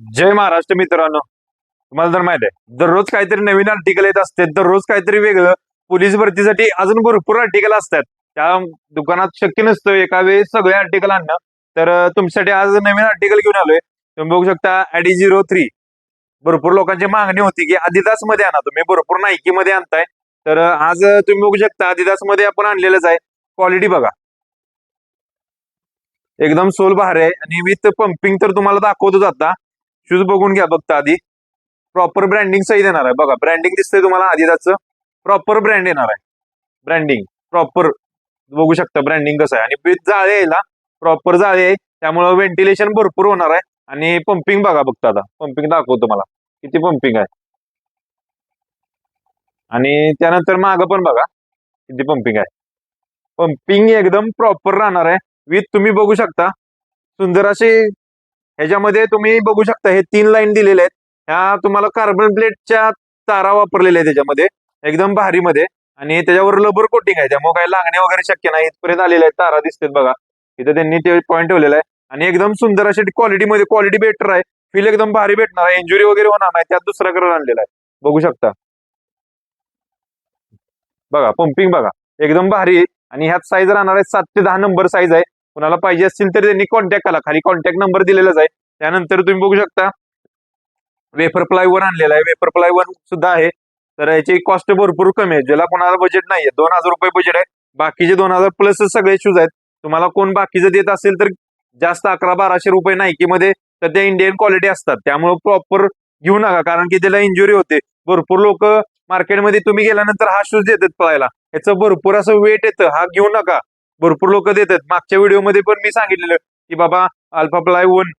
जय महाराष्ट्र मित्रांनो. तुम्हाला तर माहीत आहे दररोज काहीतरी नवीन आर्टिकल येत असते दररोज काहीतरी वेगळं पोलीस भरतीसाठी अजून भरपूर आर्टिकल असतात. त्या दुकानात शक्य नसतं एका वेळेस सगळे आर्टिकल आणणं. तर तुमच्यासाठी आज नवीन आर्टिकल घेऊन आलोय. तुम्ही बघू शकता ॲडी झिरो थ्री भरपूर लोकांची मागणी होती की आदिदासमध्ये आणा. तुम्ही भरपूर नायकी मध्ये आणताय. तर आज तुम्ही बघू शकता आदिदासमध्ये आपण आणलेलंच आहे. क्वालिटी बघा. एकदम सोल भारी आहे. आणि विथ पंपिंग तर तुम्हाला दाखवतोच आता. शूज बघून घ्या बघता आधी. प्रॉपर ब्रँडिंग सहित येणार आहे. बघा ब्रँडिंग दिसतंय तुम्हाला आधी आदिदासचं प्रॉपर ब्रँड येणार आहे. ब्रँडिंग प्रॉपर बघू शकता ब्रँडिंग कसं आहे. आणि विथ जाळे यायला प्रॉपर जाळे आहे. त्यामुळं व्हेंटिलेशन भरपूर होणार आहे. आणि पंपिंग बघा बघता आता. पंपिंग दाखवतो मला किती पंपिंग आहे. आणि त्यानंतर मागं पण बघा. किती पंपिंग आहे. पंपिंग एकदम प्रॉपर राहणार आहे. विथ तुम्ही बघू शकता. सुंदर असे ह्याच्यामध्ये तुम्ही बघू शकता हे तीन लाईन दिलेले आहेत. ह्या तुम्हाला कार्बन प्लेटच्या तारा वापरलेल्या आहेत त्याच्यामध्ये एकदम भारीमध्ये. आणि त्याच्यावर लबर कोटिंग आहे. त्यामुळे काही लागणे वगैरे शक्य नाही. इथपर्यंत आलेले आहेत तारा दिसतात बघा. इथं त्यांनी ते पॉईंट ठेवलेला आहे. आणि एकदम सुंदर अशी क्वालिटीमध्ये क्वालिटी बेटर आहे. फील एकदम भारी भेटणार आहे. इंजुरी वगैरे होणार नाही. त्यात दुसरा कलर आणलेला आहे. बघू शकता. बघा पंपिंग बघा. एकदम भारी. आहे आणि ह्यात साईज राहणार आहे सात ते दहा नंबर साईज आहे. कुणाला पाहिजे असतील तर त्यांनी कॉन्टॅक्ट करा. खाली कॉन्टॅक्ट नंबर दिलेलाच आहे. त्यानंतर तुम्ही बघू शकता वेफर प्लाय वन आणलेला आहे. वेफर प्लाय वन सुद्धा आहे. तर याची कॉस्ट भरपूर कमी आहे. ज्याला कोणाला बजेट नाहीये. दोन हजार रुपये बजेट आहे. बाकीचे दोन हजार प्लस सगळे शूज आहेत. तुम्हाला कोण बाकीचं देत असेल तर जास्त अकरा बाराशे रुपये नायकीमध्ये तर ते इंडियन क्वालिटी असतात. त्यामुळे प्रॉपर घेऊ नका. कारण की त्याला इंजुरी होते. भरपूर लोक मार्केटमध्ये तुम्ही गेल्यानंतर हा शूज देतात पळायला. याचं भरपूर असं वेट येतं. हा घेऊ नका. भरपूर लोक देतात. मागच्या व्हिडिओमध्ये पण मी सांगितलेलं की बाबा अल्फा प्लाय वन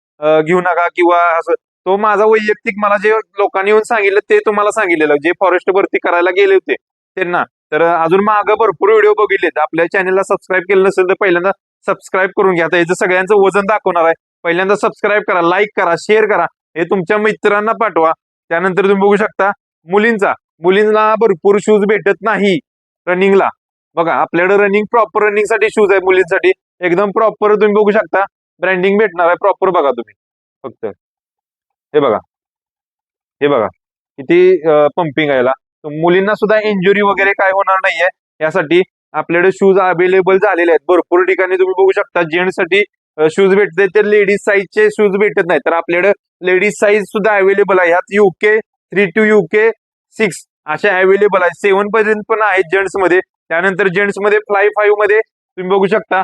घेऊ नका किंवा असं. तो माझा वैयक्तिक मला जे लोकांनी येऊन सांगितलं ते तुम्हाला सांगितलेलं. जे फॉरेस्ट भरती करायला गेले होते त्यांना. तर अजून मागं भरपूर व्हिडिओ बघितलेत. आपल्या चॅनलला सबस्क्राईब केलं नसेल तर पहिल्यांदा सबस्क्राईब करून घ्या. आता याचं सगळ्यांचं वजन दाखवणार आहे. पहिल्यांदा सबस्क्राईब करा लाईक करा शेअर करा. हे तुमच्या मित्रांना पाठवा. त्यानंतर तुम्ही बघू शकता मुलींचा. मुलींना भरपूर शूज भेटत नाही. रनिंगला बघा आपल्याकडे रनिंग प्रॉपर रनिंगसाठी शूज आहे मुलींसाठी. एकदम प्रॉपर तुम्ही बघू शकता. ब्रँडिंग भेटणार आहे प्रॉपर बघा तुम्ही. फक्त. हे बघा. हे बघा. किती पंपिंग आहे मुलींना सुद्धा इंजुरी वगैरे काय होणार नाहीये. यासाठी आपल्याकडे शूज अवेलेबल झालेले आहेत. भरपूर ठिकाणी तुम्ही बघू शकता. जेंट्ससाठी शूज भेटते ते लेडीज साईजचे शूज भेटत नाही तर आपल्याकडे लेडीज साईज सुद्धा अवेलेबल आहे. यात UK three to UK six अशा अवेलेबल आहेत. सेवन पर्यंत पण आहेत जेंट्समध्ये. त्यानंतर जेंट्समध्ये फ्लाय फाईव्हमध्ये तुम्ही बघू शकता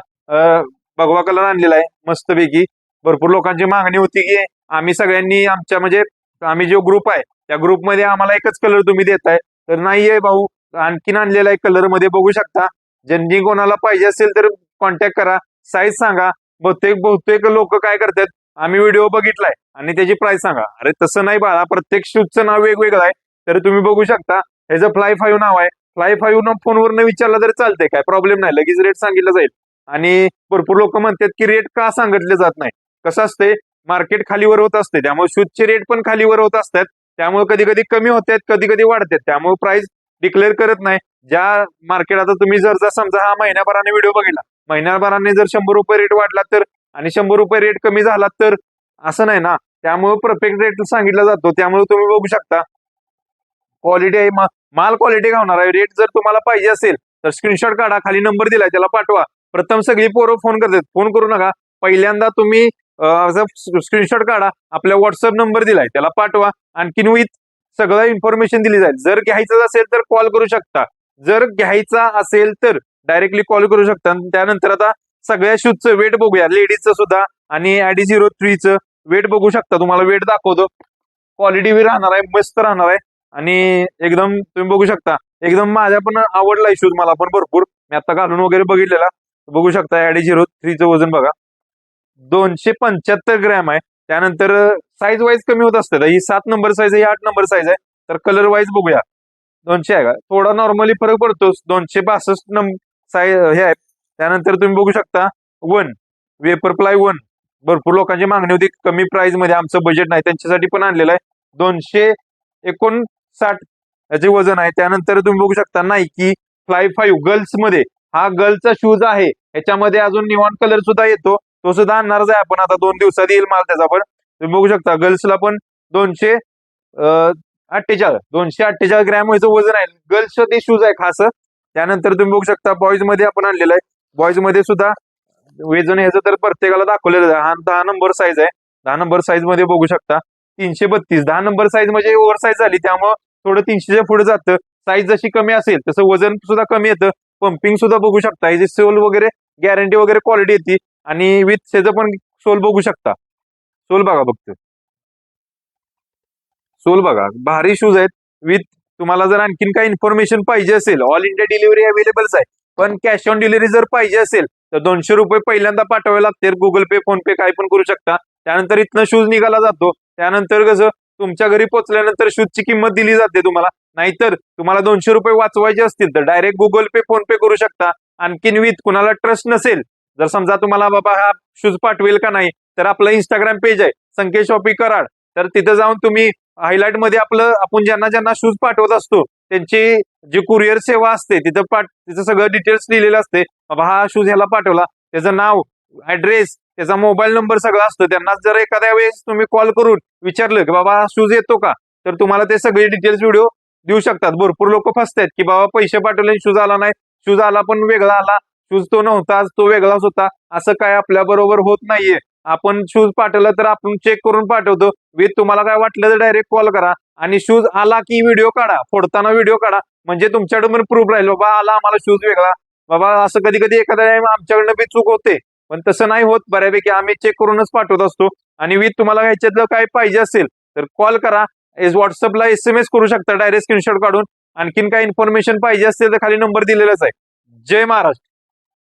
भगवा कलर आणलेला आहे मस्तपैकी. भरपूर लोकांची मागणी होती की आम्ही सगळ्यांनी आमच्या म्हणजे आम्ही जो ग्रुप आहे त्या ग्रुपमध्ये आम्हाला एकच कलर तुम्ही देताय. तर नाहीये भाऊ आणखीन आणलेला आहे कलरमध्ये बघू शकता. ज्यांनी कोणाला पाहिजे असेल तर कॉन्टॅक्ट करा साईज सांगा. बहुतेक बहुतेक लोक काय करतात आम्ही व्हिडिओ बघितलाय आणि त्याची प्राइस सांगा. अरे तसं नाही बाळा प्रत्येक शूजचं नाव वेगवेगळं आहे. तर तुम्ही बघू शकता ह्याचं फ्लाय फाईव्ह नाव आहे फ्लाय फाईव्ह न फोनवर विचारलं तरी चालतंय काय प्रॉब्लेम नाही. लगेच रेट सांगितलं जाईल. आणि भरपूर लोक म्हणतात की रेट का सांगितले जात नाही? कसं असते मार्केट खालीवर होत असते त्यामुळे शूजचे रेट पण खालीवर होत असतात. त्यामुळे कधी कधी कमी होतात कधी कधी वाढतात. त्यामुळे प्राइस डिक्लेअर करत नाही. ज्या मार्केट आता तुम्ही जर जर समजा हा महिन्याभराने व्हिडिओ बघितला. महिन्याभराने जर शंभर रुपये रेट वाढला तर आणि शंभर रुपये रेट कमी झाला तर असं नाही ना. त्यामुळे परफेक्ट रेट सांगितला जातो. त्यामुळे तुम्ही बघू शकता क्वालिटी आहे माल क्वालिटी होणार आहे. रेट जर तुम्हाला पाहिजे असेल तर स्क्रीनशॉट काढा खाली नंबर दिलाय त्याला पाठवा. प्रथम सगळी पोरं फोन करतात. फोन करू नका. पहिल्यांदा तुम्ही स्क्रीनशॉट काढा. आपल्या व्हॉट्सअप नंबर दिलाय त्याला पाठवा. आणखीन विथ सगळं इन्फॉर्मेशन दिली जाईल. जर घ्यायचं असेल तर कॉल करू शकता. जर घ्यायचा असेल तर डायरेक्टली कॉल करू शकता. आणि त्यानंतर आता सगळ्या शूजचं वेट बघूया. लेडीजचं सुद्धा आणि ॲडी झिरो थ्रीचं वेट बघू शकता. तुम्हाला वेट दाखवतो. क्वालिटी बी राहणार आहे मस्त राहणार आहे. आणि एकदम तुम्ही बघू शकता एकदम माझ्या पण आवडला शूज मला पण भरपूर. मी आता घालून वगैरे बघितलेला. बघू शकता ॲडी झिरो थ्रीचं वजन बघा. दोनशे पंच्याहत्तर ग्रॅम आहे. त्यानंतर साईज वाईज कमी होत असते. ही सात नंबर साईज आहे ही आठ नंबर साईज आहे. तर कलर वाईज बघूया. दोनशे आहे का? थोडा नॉर्मली फरक पडतो. दोनशे बासष्ट नंबर साईज हे आहे. त्यानंतर तुम्ही बघू शकता वन. Vapour ply one. भरपूर लोकांची मागणी होती कमी प्राइसमध्ये आमचं बजेट नाही त्यांच्यासाठी पण आणलेलं आहे. दोनशे एकोण साठ याचे वजन आहे. त्यानंतर तुम्ही बघू शकता नाईकी फ्लाय फाईव्ह गर्ल्समध्ये. हा गर्लचा शूज आहे. याच्यामध्ये अजून निवॉन कलर सुद्धा येतो. तो सुद्धा आणणारच आहे आपण. आता दोन दिवसात येईल माल त्याचा पण. तुम्ही बघू शकता गर्ल्सला पण दोनशे अठ्ठेचाळीस दोनशे अठ्ठेचाळीस ग्रॅम व्हायचं वजन आहे. गर्ल्स ते शूज आहे खास. त्यानंतर तुम्ही बघू शकता बॉईजमध्ये आपण आणलेलं आहे. बॉईजमध्ये सुद्धा वेजन ह्याचं तर प्रत्येकाला दाखवलेलं आहे. हा दहा नंबर साईज आहे. दहा नंबर साईजमध्ये बघू शकता. तीनशे बत्तीस. दहा नंबर साईज म्हणजे ओव्हर साईज झाली. त्यामुळं थोडं तीनशेच्या पुढे जातं. साईज जशी कमी असेल तसं वजन सुद्धा कमी येतं. पंपिंग सुद्धा बघू शकता. याची सोल वगैरे गॅरंटी वगैरे क्वालिटी येते. आणि विथ सेज पण सोल बघू शकता. सोल बघा फक्त. सोल बघा. भारी शूज आहेत. विथ तुम्हाला जर आणखीन काही इन्फॉर्मेशन पाहिजे असेल ऑल इंडिया डिलिव्हरी अवेलेबल आहे. पण कॅश ऑन डिलिव्हरी जर पाहिजे असेल तर दोनशे रुपये पहिल्यांदा पाठवावे लागते गुगल पे फोन पे काही पण करू शकता. त्यानंतर इथनं शूज निघाला जातो. त्यानंतर कसं तुमच्या घरी पोहोचल्यानंतर शूजची किंमत दिली जाते तुम्हाला. नाहीतर तुम्हाला दोनशे रुपये वाचवायचे असतील तर डायरेक्ट गुगल पे फोन पे करू शकता. आणखीन विथ कुणाला ट्रस्ट नसेल जर समजा तुम्हाला बाबा हा शूज पाठवेल का नाही तर आपलं इंस्टाग्राम पेज आहे संकेत शॉपी कराड. तर तिथं जाऊन तुम्ही हायलाइटमध्ये आपलं आपण ज्यांना ज्यांना शूज पाठवत असतो त्यांची जी कुरिअर सेवा असते तिथं पाठ तिथं सगळं डिटेल्स लिहिलेलं असते. बाबा हा शूज ह्याला पाठवला त्याचं नाव ऍड्रेस त्याचा मोबाईल नंबर सगळा असतो. त्यांना जर एखाद्या वेळेस तुम्ही कॉल करून विचारलं की बाबा शूज येतो का? तर तुम्हाला ते सगळे डिटेल्स व्हिडिओ देऊ शकतात. भरपूर लोक फसतात की बाबा पैसे पाठवले शूज आला नाही. शूज आला पण वेगळा आला. शूज तो नव्हता तो वेगळाच होता. असं काय आपल्या बरोबर होत नाहीये. आपण शूज पाठवलं तर आपण चेक करून पाठवतो. विथ तुम्हाला काय वाटलं तर डायरेक्ट कॉल करा आणि शूज आला की व्हिडिओ काढा. फोडताना व्हिडिओ काढा. म्हणजे तुमच्याकडे पण प्रूफ राहील बाबा आला आम्हाला शूज वेगळा. बाबा असं कधी कधी एखाद्या time आमच्याकडनं बी चूक होते. पण तसं नाही होत. बऱ्यापैकी आम्ही चेक करूनच पाठवत असतो. आणि विथ तुम्हाला ह्याच्यातलं काय पाहिजे असेल तर कॉल करा. व्हॉट्सअपला एस एम एस करू शकता. डायरेक्ट स्क्रीनशॉट काढून आणखीन काही इन्फॉर्मेशन पाहिजे असेल तर खाली नंबर दिलेलाच आहे. जय महाराष्ट्र.